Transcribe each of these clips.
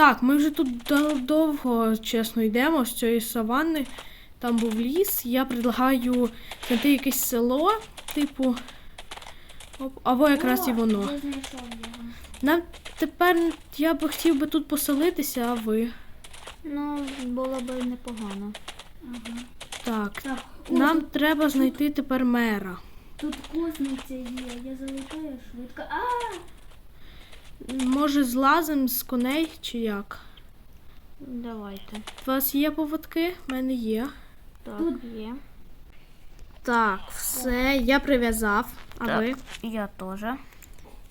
Так, ми вже тут довго, чесно, йдемо з цієї саванни. Там був ліс. Я предлагаю знайти якесь село, типу. Оп, або якраз і воно. Я. Нам тепер я би хотів би тут поселитися, а ви. Ну, було б непогано. Так. Так, Нам треба знайти тепер мера. тут кузниця є, я залетаю швидко. А! Може, злазим з коней чи як? Давайте. У вас є поводки? У мене є. Так, є. Так, все, я прив'язав. А Так. ви? Я теж.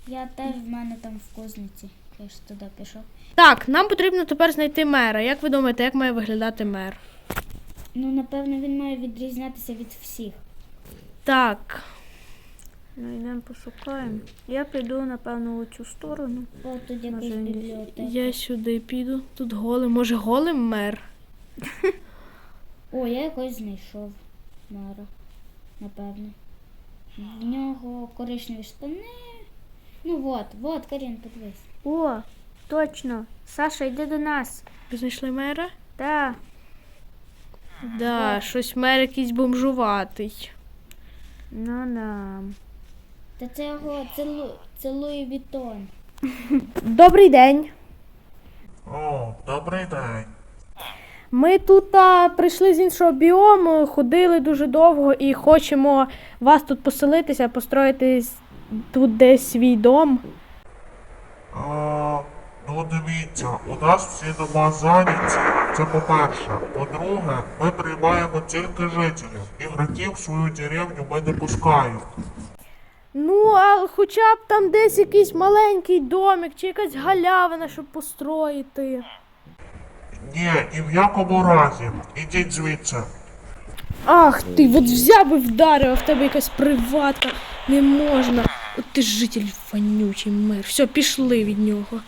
Я теж в мене там в кузниці. Я ж туди пішов. Так, нам потрібно тепер знайти мера. Як ви думаєте, як має виглядати мер? Ну, напевно, він має відрізнятися від всіх. Так. Ну, йдемо пошукаємо. Я піду, напевно, у цю сторону. О, тут якась Може, бібліотека. Я сюди піду. Тут голим. Може, голим мер? О, я якось знайшов Мара. Напевно. В нього коричневі штани. Ну от, от, Карін, подивись. О, точно. Саша, йди до нас. Ви знайшли мера? Так. Да, щось мер якийсь бомжуватий. Ну да. Та це його, це, Лу, це Луї Вітон. Добрий день. О, добрий день. Ми тут а, прийшли з іншого біому, ходили дуже довго і хочемо вас тут поселитися, построїти с- тут десь свій дом. А, ну дивіться, у нас всі дома зайняті. Це по-перше. По-друге, ми приймаємо тільки жителів. Ігроків в свою деревню ми не пускаємо. Ну, а хоча б там десь якийсь маленький домик чи якась галявина, щоб построїти. Ні, ні в якому разі. Ідіть звідси. Ах ти, от взяв і вдарив, а в тебе якась приватка. Не можна. От ти житель вонючий мер. Все, пішли від нього.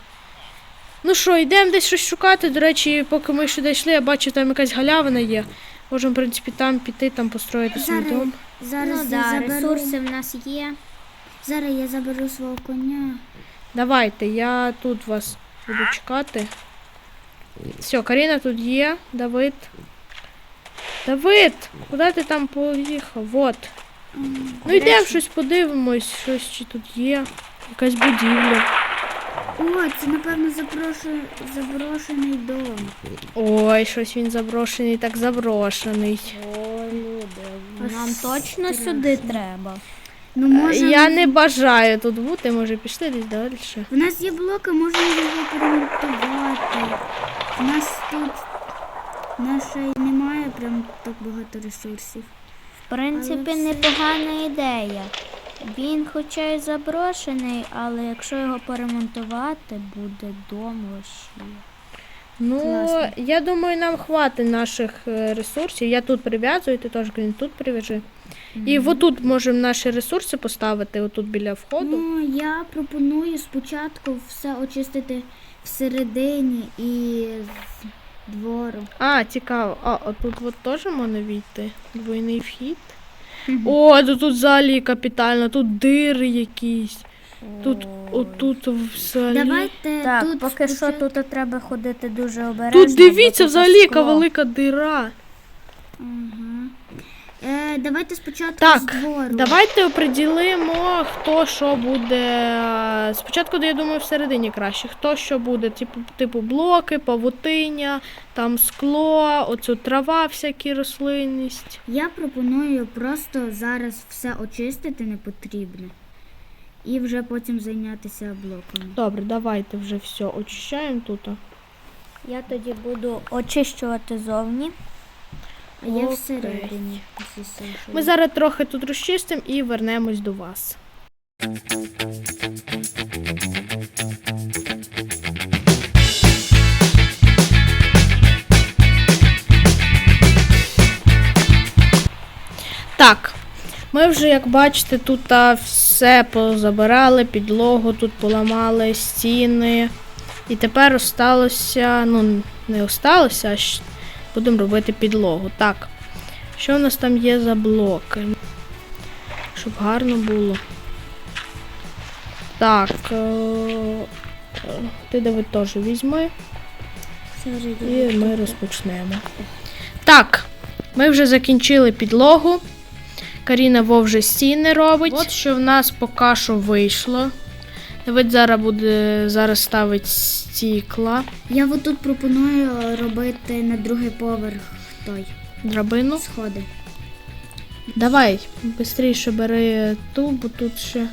Ну що, йдемо десь щось шукати. До речі, поки ми сюди йшли, я бачу, там якась галявина є. Можемо, в принципі, там піти, там построїти свій дом. Зараз Ну да, заберу. ресурси в нас є. Зараз я заберу свого коня. Давайте, я тут вас буду чекати. Все, Каріна тут є, Давид. Давид, куди ти там поїхав? Вот. Ну йдемо щось подивимось, щось чи тут є. Якась будівля. О, це, напевно, запрошений, заброшений дом. Ой, щось він заброшений, так заброшений. О, люди. Нам точно сюди треба. Ну, може, Я не бажаю тут бути, може пішли десь далі. в нас є блоки, можна його перемонтувати. У нас тут наша немає прям так багато ресурсів. В принципі, непогана ідея. Він хоча й заброшений, але якщо його поремонтувати, буде дом ще. Ну, Класно. я думаю, нам хватить наших е, ресурсів. Я тут прив'язую, ти теж Карін, тут прив'яжи. І отут можемо наші ресурси поставити, отут біля входу. Ну, я пропоную спочатку все очистити всередині і з двору. А, цікаво. А, отут от теж можна війти. Двойний вхід. О, то тут взагалі капітально, тут дири якісь. Тут, отут взагалі. Давайте Так, тут поки що тут треба ходити дуже обережно. Тут дивіться, взагалі, яка велика дира. Ага. Е, давайте спочатку Так, з двору. Давайте оприділимо, хто що буде. Спочатку, я думаю, всередині краще. Хто що буде, типу, типу блоки, павутиння, там скло, оцю трава, всякі рослинність. Я пропоную просто зараз все очистити не потрібне. І вже потім зайнятися блоками. Добре, давайте вже все очищаємо тут. Я тоді буду очищувати зовні. А я Окей. всередині. Ми зараз трохи тут розчистимо і вернемось до вас. Так, ми вже, як бачите, тут все позабирали, підлогу тут поламали, стіни. І тепер осталося, ну, не осталося, а будемо робити підлогу. Так. Що в нас там є за блоки? Щоб гарно було. Так. е, Ти Давид теж візьми. І ми розпочнемо. Так, ми вже закінчили підлогу. Каріна Вов вже стіни робить. От що в нас поки що вийшло. Давид зараз буде зараз ставить стікла, Я от тут пропоную робити на другий поверх той драбину. сходи. Давай, швидше бери ту, бо тут ще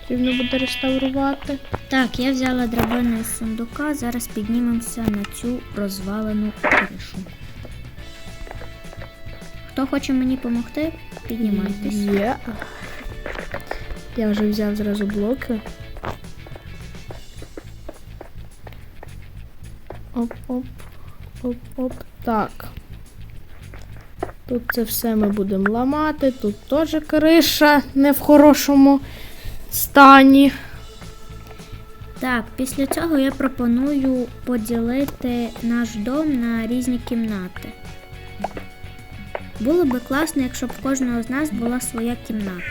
потрібно буде реставрувати. Так, я взяла драбину із сундука, зараз піднімемося на цю розвалену кришу. Хто хоче мені допомогти, піднімайтесь. Є. Я вже взяв зразу блоки. Оп-оп. Оп-оп. Так. Тут це все ми будемо ламати. Тут теж криша не в хорошому стані. Так, після цього я пропоную поділити наш дом на різні кімнати. Було би класно, якщо б в кожного з нас була своя кімната.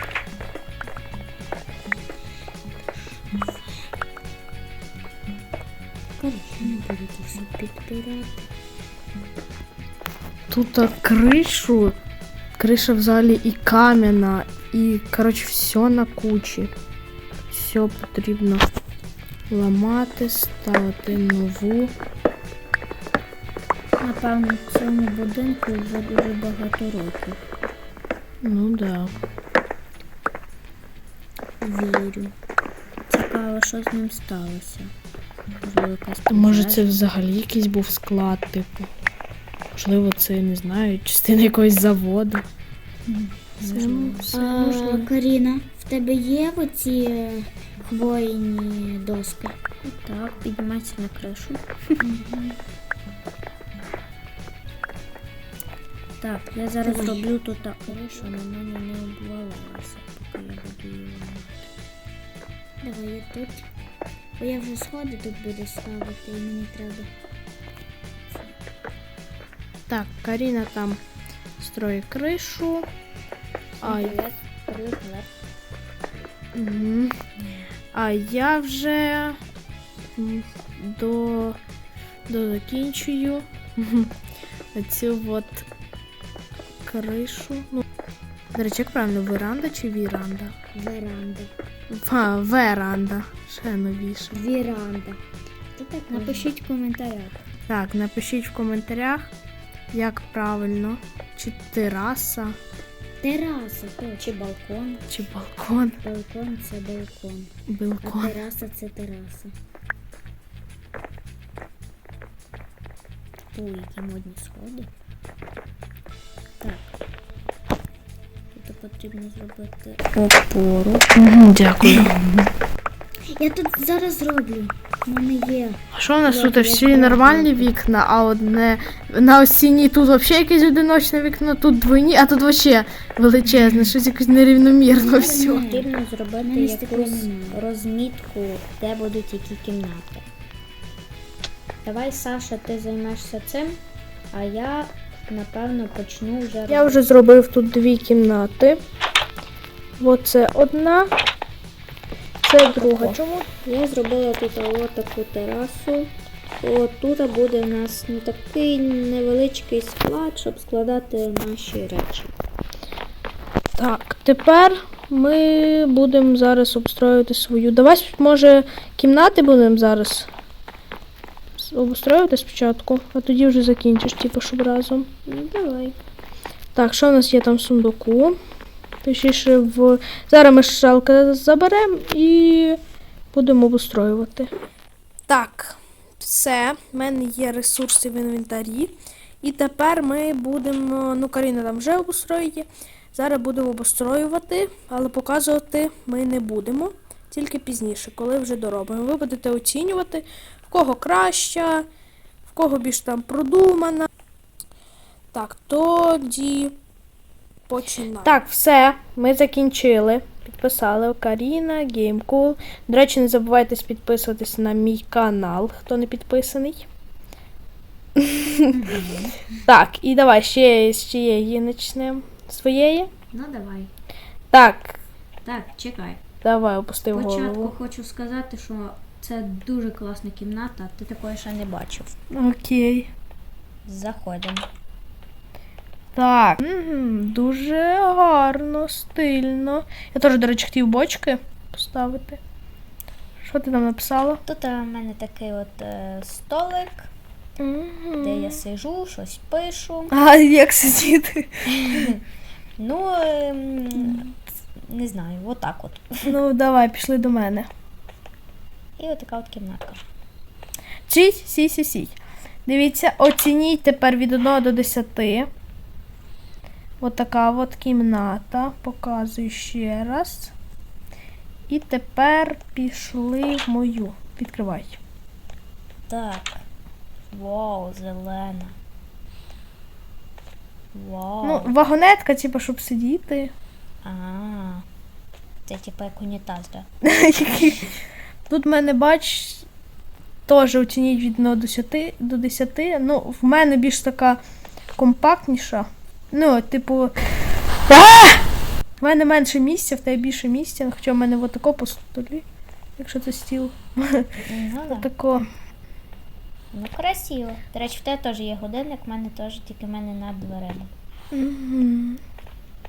Тут кришу. Криша взагалі і кам'яна, і, коротше, все на кучі. Все потрібно ламати, ставити нову. Напевно, в цьому будинку вже дуже багато років. Ну да. Вірю. Цікаво, що з ним сталося. Можливо, якась Може, це взагалі якийсь був склад, типу. Можливо, це не знаю, частина якогось заводу. Це, ну, все можливо. Каріна, в тебе є оці е, хвойні доски? Так, піднімайся на кришу. Так, я зараз Давай. роблю тут та кришу, на мене не обвалилася, поки я буду її ламати. Давай я тут. Бо я вже сходи тут буду ставити, і мені треба. Так, Каріна там строїть кришу. А, Я стою вверх. Угу. А я вже м, до, до закінчую оцю от кришу. Ну, до речі, як правильно, веранда чи віранда? Веранда. А, веранда. Ще новіше. Віранда. Та так Напишіть в коментарях. Так, напишіть в коментарях, як правильно. Чи тераса, Тераса, точно. Чи балкон. чи балкон. Балкон це балкон. А Балкон. тераса це тераса. Ой, які модні сходи. Так. Тут потрібно зробити опору. Угу, дякую. Я тут зараз зроблю. У мене є. А що у нас тут всі нормальні вікна, а одне на стіні тут взагалі якесь одиночне вікно, тут двойні, а тут взагалі величезне, щось якось нерівномірно все. Потрібно зробити якусь розмітку, де будуть які кімнати. Давай, Саша, ти займешся цим, а я напевно почну вже Я вже зробив тут дві кімнати. Оце одна, це друга. Чому? Я зробила тут таку терасу. От тут буде у нас ну, такий невеличкий склад, щоб складати наші речі. Так, тепер ми будемо зараз обстроювати свою. Давай, може, кімнати будемо зараз обустроювати спочатку, а тоді вже закінчиш, типу, щоб разом. Ну, давай. Так, що у нас є там в сундуку? Точніше, в... Зараз ми шалка заберемо і будемо обустроювати. Так, все. В мене є ресурси в інвентарі. І тепер ми будемо. Ну, Каріна там вже обустроює. Зараз будемо обустроювати, але показувати ми не будемо. Тільки пізніше, коли вже доробимо. Ви будете оцінювати, в кого краща, в кого більш там продумана. Так, тоді починаємо. Так, все, ми закінчили. Підписали Каріна, GameCool. До речі, не забувайте підписуватися на мій канал, хто не підписаний. так, і давай ще з чиєї почнемо. Своєї? Ну давай. Так, Так, чекай. Давай Спочатку голову. хочу сказати, що Це дуже класна кімната, ти такої ще не бачив. Окей. Заходимо. Так. Дуже гарно, стильно. Я теж, до речі, хотів бочки поставити. Що ти там написала? Тут у мене такий от е, столик, Мгм. де я сижу, щось пишу. А як сидіти? Ну, ем, не знаю, отак от. Ну, давай, пішли до мене. І отака от кімнатка. Чись, сі, сі, сі. Дивіться, оцініть тепер від 1 до 10. От от кімната. Показую ще раз. І тепер пішли в мою. Відкривай. Так. Вау, зелена. Вау. Ну, вагонетка, типу, щоб сидіти. А. Це типу як унітаз, да? Тут в мене, бач, теж оцініть від 1 до 10, до 10. Ну, в мене більш така компактніша. Ну, типу. А! В мене менше місця, в тебе більше місця, хоча в мене отако по столі, якщо це стіл. Ну, да. Тако. ну красиво. До речі, в тебе теж є годинник, в мене теж, тільки в мене над дверима.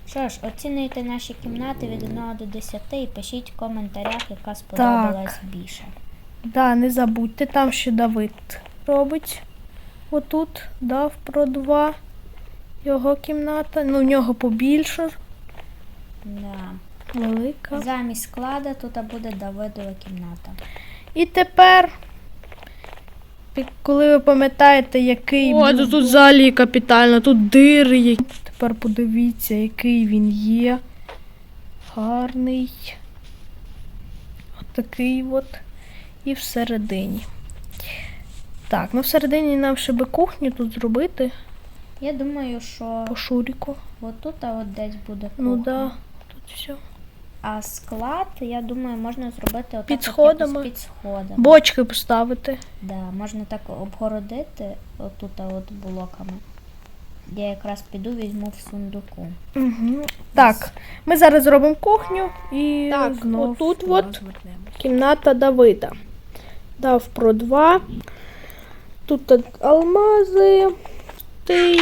Що ж, оцінюйте наші кімнати від 1 до 10 і пишіть в коментарях, яка сподобалась більше. Да, не забудьте, там ще Давид робить. Отут, дав про два. Його кімната. Ну, в нього побільше, Да. велика. Замість склада тут буде Давидова кімната. І тепер, коли ви пам'ятаєте, який О, був... тут залі капітально, тут дири є. Тепер подивіться, який він є. Гарний. Отакий от. І всередині. Так, ну всередині нам ще би кухню тут зробити Я думаю, що по шуріку. отут а от десь буде кухня. Ну да, тут все. А склад, я думаю, можна зробити отак Під сходами. під сходами. Бочки поставити. Да, можна так обгородити отут а от блоками. Я якраз піду візьму в сундуку. Угу. Так, ми зараз зробимо кухню і Так, знов отут от. Кімната Давида. Дав про два. Тут так алмази. Тий.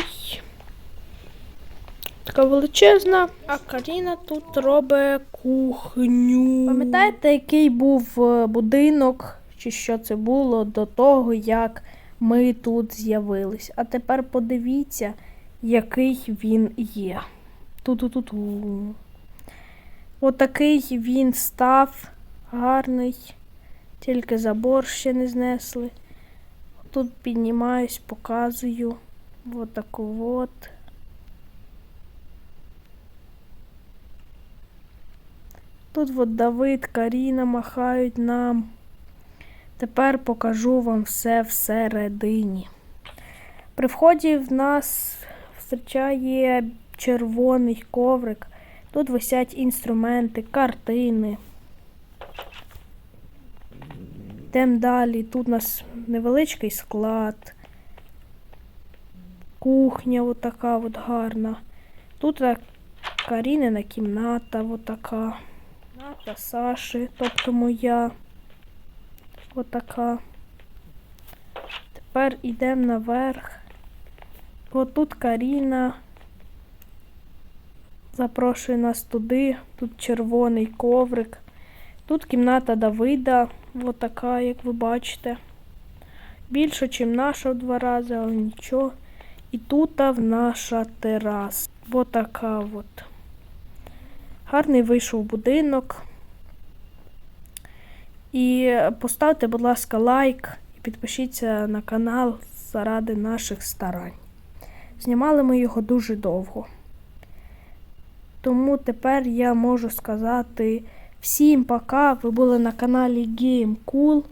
Така величезна. А Каріна тут робить кухню. Пам'ятаєте, який був е, будинок, чи що це було до того, як ми тут з'явились? А тепер подивіться, який він є. Ту-ту-ту-ту. Отакий він став гарний, тільки забор ще не знесли. Тут піднімаюсь, показую. Отаку от. Тут от Давид, Каріна махають нам. Тепер покажу вам все всередині. При вході в нас зустрічає червоний коврик. Тут висять інструменти, картини. Йдемо далі. Тут у нас невеличкий склад. Кухня отака от гарна. Тут Карінина кімната отака. Кімната Саші, тобто моя. Отака. Тепер йдемо наверх. Отут Каріна. Запрошує нас туди. Тут червоний коврик. Тут кімната Давида. Отака, як ви бачите. Більше, ніж наша в два рази, але нічого. І тут в наша тераса. Отака от. Гарний вийшов будинок. І поставте, будь ласка, лайк і підпишіться на канал заради наших старань. Знімали ми його дуже довго. Тому тепер я можу сказати всім пока. Ви були на каналі Game Cool.